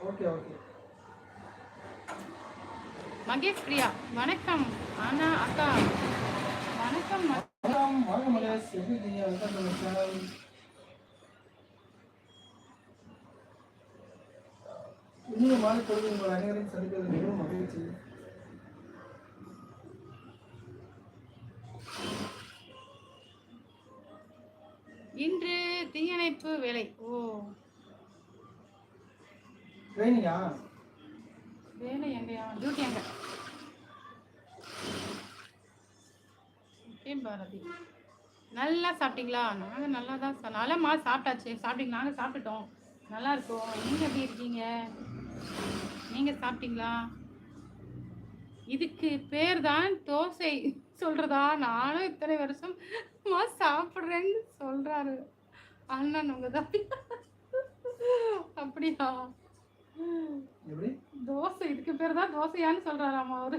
Okay okay. Mahesh Priya வணக்கம். அண்ணா அக்கா. வணக்கம் வணக்கம் வாங்க மகேஷ். எப்படி இருக்கீங்க? வெல்கம் டு சேனல் இன்னும் மாலை பொழுது உங்கள் அனைவரையும் சந்திப்பது மிகவும் மகிழ்ச்சி. இன்று தீயணைப்பு வேலை. ஓ. ட்ரைனிங்கா வேலை எங்கயா டியூட்டி எங்க? ஓகே பாரதி? நல்லா சாப்பிட்டீங்களா? நாங்கள் நல்லா தான் சா நலமா சாப்பிட்டாச்சு. சாப்பிட்டீங்க நாங்கள் சாப்பிட்டுட்டோம். நல்லா இருக்கோம். நீங்கள் எப்படி இருக்கீங்க? நீங்கள் சாப்பிட்டீங்களா? இதுக்கு பேர் தான் தோசை. சொல்கிறதா நானும் இத்தனை வருஷம் மா சாப்பிட்றேன்னு சொல்கிறாரு அண்ணன் உங்கள் தான் அப்படியா? தோசை இதுக்கு பேர் தான் தோசையான்னு சொல்றாராமா அவரு.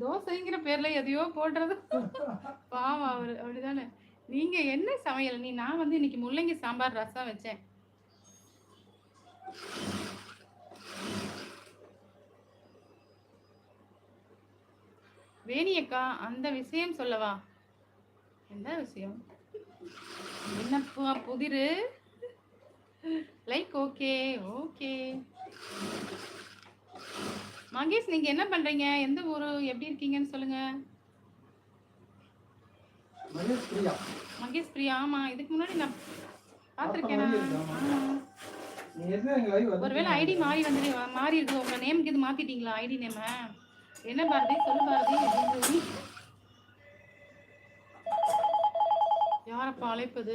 தோசைங்கிற பேர்ல எதையோ போடுறது. பாவம் அவரு அப்படிதானே. நீங்க என்ன சமையல்? நீ நான் வந்து இன்னைக்கு முள்ளங்கி சாம்பார் ரசம் வச்சேன். வேணி அக்கா அந்த விஷயம் சொல்லவா? என்ன விஷயம்? என்னப்பா புதிரு? Like okay okay. மகேஷ் நீங்க என்ன பண்றீங்க? எந்த ஊரு? எப்படி இருக்கீங்கன்னு சொல்லுங்க. மகேஷ் பிரியா. ஆமா. இதுக்கு முன்னாடி நான் வந்து ஒருவேளை ஐடி மாறி வந்து மாறி இருக்குது உங்க நேமுக்கு இது மாத்திட்டீங்களா? ஐடி நேம என்ன பாரதி? சொல்லு பாரதி. யாரப்பா அழைப்பது?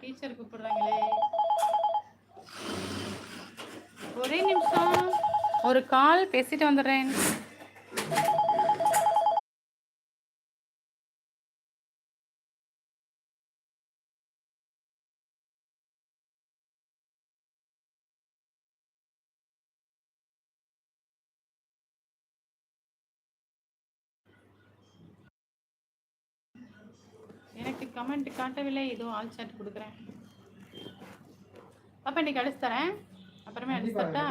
டீச்சர் கூப்பிடுறாங்களே. ஒரே நிமிஷம். ஒரு கால் பேசிட்டு வந்துடுறேன் எனக்கு கமெண்ட் காட்டவில்லை. ஏதோ ஆல் சாட் கொடுக்குறேன். பாப்பா இன்னைக்கு அடிச்சு தரேன். அப்புறமே அடிச்சு தரட்டா?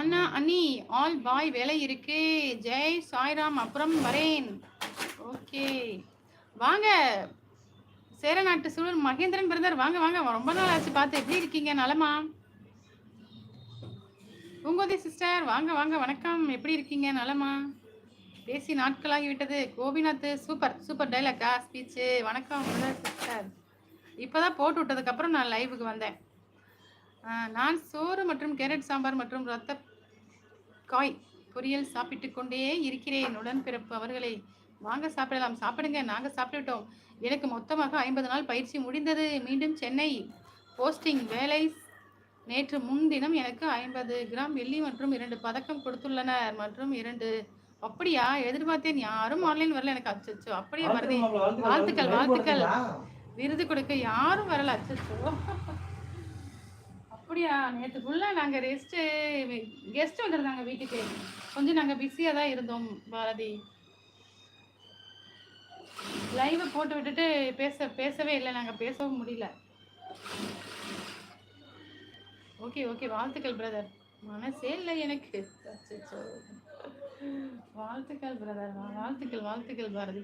அண்ணா அண்ணி ஆல் பாய் வேலை இருக்கு. ஜெய் சாய்ராம் அப்புறம் வரேன். ஓகே. வாங்க. சேரநாட்டு சூழல் மகேந்திரன் பிரதர் வாங்க வாங்க. ரொம்ப நாள் ஆச்சு பார்த்து. எப்படி இருக்கீங்க? நலமா? பூங்கோதி சிஸ்டர் வாங்க வாங்க. வணக்கம். எப்படி இருக்கீங்க? நலமா? பேசி நாட்களாகிவிட்டது. கோபிநாத் சூப்பர் சூப்பர் டைலாக்கா ஸ்பீச்சு வணக்கம் சிஸ்டர். இப்போதான் போட்டு விட்டதுக்கப்புறம் நான் லைவுக்கு வந்தேன். நான் சோறு மற்றும் கேரட் சாம்பார் மற்றும் ரத்த காய் பொரியல் சாப்பிட்டு கொண்டே இருக்கிறேன். உடன்பிறப்பு அவர்களை வாங்க சாப்பிடலாம். சாப்பிடுங்க நாங்கள் சாப்பிட்டுட்டோம் எனக்கு மொத்தமாக ஐம்பது நாள் பயிற்சி முடிந்தது. மீண்டும் சென்னை போஸ்டிங் வேலை நேற்று முன்தினம் எனக்கு ஐம்பது கிராம் வெள்ளி மற்றும் இரண்டு பதக்கம் கொடுத்துள்ளனர். மற்றும் இரண்டு அப்படியா? எதிர்பார்த்தேன். யாரும் ஆன்லைன் வரல எனக்கு. அச்சச்சோ. அப்படியே வருது வாழ்த்துக்கள், வாழ்த்துக்கள். விருது கொடுக்க யாரும் வரல. அச்சச்சோ. அப்படியா? நேற்று ஃபுல்லாக நாங்கள் ரெஸ்ட்டு கெஸ்ட் வந்திருந்தாங்க வீட்டுக்கு. கொஞ்சம் நாங்கள் பிஸியாக தான் இருந்தோம் பாரதி. லைவை போட்டு விட்டுட்டு பேச பேசவே இல்லை. நாங்கள் பேசவும் முடியல. ஓகே ஓகே வாழ்த்துக்கள் பிரதர் மனசே இல்லை எனக்கு. அச்சச்சோ. வாழ்த்துக்கள் பிரதர் வாழ்த்துக்கள் வாழ்த்துக்கள் பாரதி.